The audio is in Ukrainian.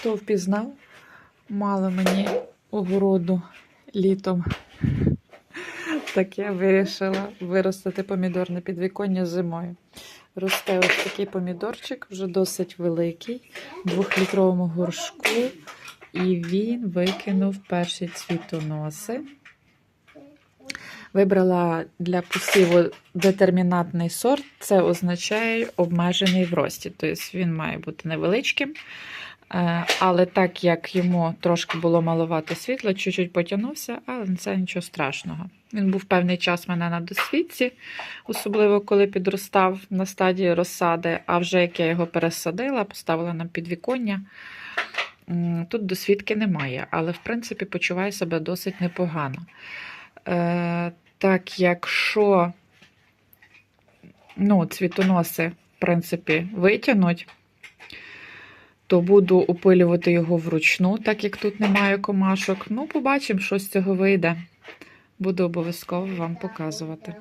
Хто впізнав, мало мені огороду літом. Так я вирішила виростити помідор на підвіконня зимою. Росте ось такий помідорчик, вже досить великий, в двохлітровому горшку. І він викинув перші цвітоноси. Вибрала для посіву детермінатний сорт. Це означає обмежений в рості. Тобто він має бути невеличким. Е, Але так як йому трошки було маловато світла, чуть-чуть потягнувся, але це нічого страшного. Він був певний час в мене на досвідці, особливо коли підростав на стадії розсади, а вже як я його пересадила, поставила на підвіконня. Тут досвідки немає, але в принципі почуваю себе досить непогано. Е, так, якщо ну, цвітоноси, в принципі, витягнуть, то буду опилювати його вручну, так як тут немає комашок. Ну, побачимо, що з цього вийде. Буду обов'язково вам показувати.